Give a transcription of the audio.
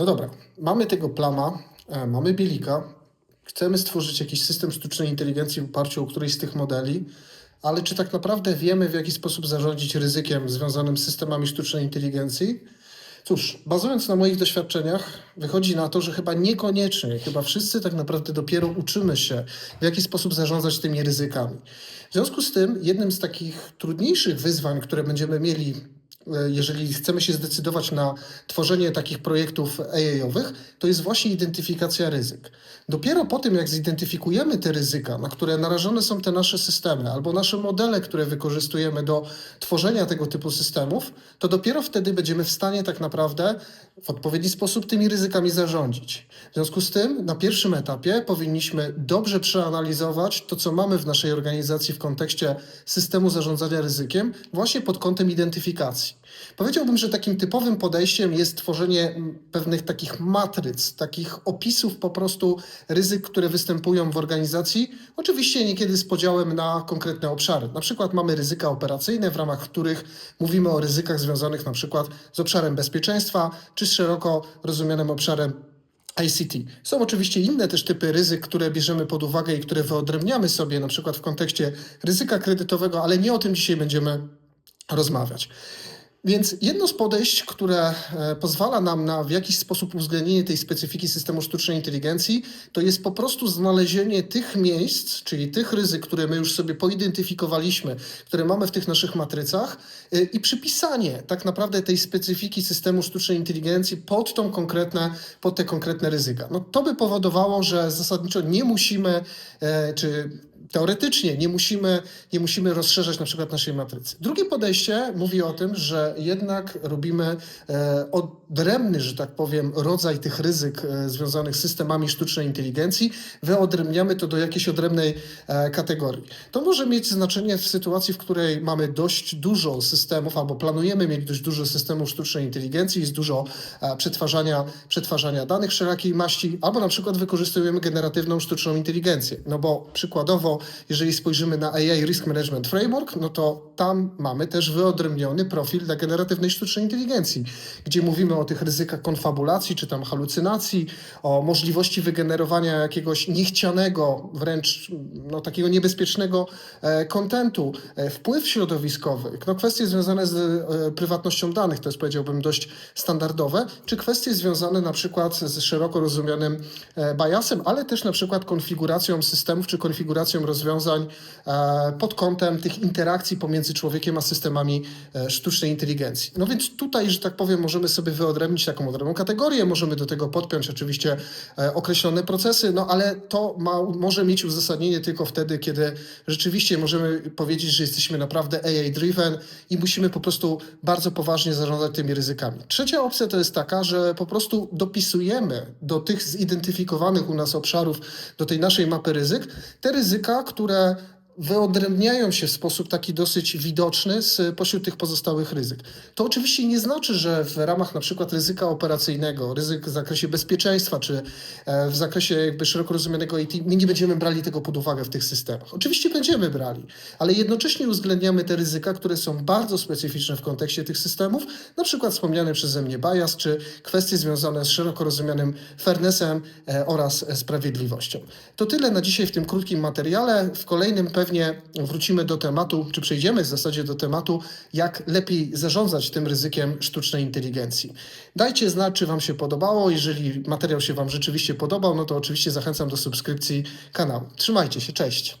No dobra, mamy tego plama, e, mamy bielika, chcemy stworzyć jakiś system sztucznej inteligencji w oparciu o któryś z tych modeli, ale czy tak naprawdę wiemy, w jaki sposób zarządzić ryzykiem związanym z systemami sztucznej inteligencji? Cóż, bazując na moich doświadczeniach, wychodzi na to, że chyba niekoniecznie, chyba wszyscy tak naprawdę dopiero uczymy się, w jaki sposób zarządzać tymi ryzykami. W związku z tym, jednym z takich trudniejszych wyzwań, które będziemy mieli jeżeli chcemy się zdecydować na tworzenie takich projektów AI-owych, to jest właśnie identyfikacja ryzyk. Dopiero po tym, jak zidentyfikujemy te ryzyka, na które narażone są te nasze systemy, albo nasze modele, które wykorzystujemy do tworzenia tego typu systemów, to dopiero wtedy będziemy w stanie tak naprawdę w odpowiedni sposób tymi ryzykami zarządzić. W związku z tym, na pierwszym etapie powinniśmy dobrze przeanalizować to, co mamy w naszej organizacji w kontekście systemu zarządzania ryzykiem, właśnie pod kątem identyfikacji. Powiedziałbym, że takim typowym podejściem jest tworzenie pewnych takich matryc, takich opisów po prostu ryzyk, które występują w organizacji, oczywiście niekiedy z podziałem na konkretne obszary. Na przykład mamy ryzyka operacyjne, w ramach których mówimy o ryzykach związanych na przykład z obszarem bezpieczeństwa, czy z szeroko rozumianym obszarem ICT. Są oczywiście inne też typy ryzyk, które bierzemy pod uwagę i które wyodrębniamy sobie, na przykład w kontekście ryzyka kredytowego, ale nie o tym dzisiaj będziemy rozmawiać. Więc jedno z podejść, które e, pozwala nam na w jakiś sposób uwzględnienie tej specyfiki systemu sztucznej inteligencji, to jest po prostu znalezienie tych miejsc, czyli tych ryzyk, które my już sobie poidentyfikowaliśmy, które mamy w tych naszych matrycach e, i przypisanie tak naprawdę tej specyfiki systemu sztucznej inteligencji pod tą konkretne, pod te konkretne ryzyka. No to by powodowało, że zasadniczo nie musimy, e, czy teoretycznie nie musimy, nie musimy rozszerzać na przykład naszej matrycy. Drugie podejście mówi o tym, że jednak robimy e, odrębny, że tak powiem, rodzaj tych ryzyk e, związanych z systemami sztucznej inteligencji, wyodrębniamy to do jakiejś odrębnej e, kategorii. To może mieć znaczenie w sytuacji, w której mamy dość dużo systemów, albo planujemy mieć dość dużo systemów sztucznej inteligencji, jest dużo przetwarzania, przetwarzania danych wszelakiej maści, albo na przykład wykorzystujemy generatywną sztuczną inteligencję. No bo przykładowo jeżeli spojrzymy na AI Risk Management Framework, no to tam mamy też wyodrębniony profil dla generatywnej sztucznej inteligencji, gdzie mówimy o tych ryzykach konfabulacji czy tam halucynacji, o możliwości wygenerowania jakiegoś niechcianego, wręcz no, takiego niebezpiecznego e, kontentu, e, wpływ środowiskowy, no, kwestie związane z e, prywatnością danych, to jest powiedziałbym dość standardowe, czy kwestie związane na przykład z szeroko rozumianym e, biasem, ale też na przykład konfiguracją systemów czy konfiguracją rozwiązań e, pod kątem tych interakcji pomiędzy człowiekiem a systemami e, sztucznej inteligencji. No więc tutaj, że tak powiem, możemy sobie wyodrębnić taką odrębną kategorię, możemy do tego podpiąć oczywiście e, określone procesy, no ale to ma, może mieć uzasadnienie tylko wtedy, kiedy rzeczywiście możemy powiedzieć, że jesteśmy naprawdę AI-driven i musimy po prostu bardzo poważnie zarządzać tymi ryzykami. Trzecia opcja to jest taka, że po prostu dopisujemy do tych zidentyfikowanych u nas obszarów, do tej naszej mapy ryzyk, te ryzyka, które wyodrębniają się w sposób taki dosyć widoczny z pośród tych pozostałych ryzyk. To oczywiście nie znaczy, że w ramach na przykład ryzyka operacyjnego, ryzyk w zakresie bezpieczeństwa, czy e, w zakresie jakby szeroko rozumianego IT, my nie będziemy brali tego pod uwagę w tych systemach. Oczywiście będziemy brali, ale jednocześnie uwzględniamy te ryzyka, które są bardzo specyficzne w kontekście tych systemów, na przykład wspomniany przeze mnie bias, czy kwestie związane z szeroko rozumianym fairnessem e, oraz sprawiedliwością. To tyle na dzisiaj w tym krótkim materiale. W kolejnym pewnie wrócimy do tematu, czy przejdziemy w zasadzie do tematu, jak lepiej zarządzać tym ryzykiem sztucznej inteligencji. Dajcie znać, czy Wam się podobało. Jeżeli materiał się Wam rzeczywiście podobał, no to oczywiście zachęcam do subskrypcji kanału. Trzymajcie się, cześć.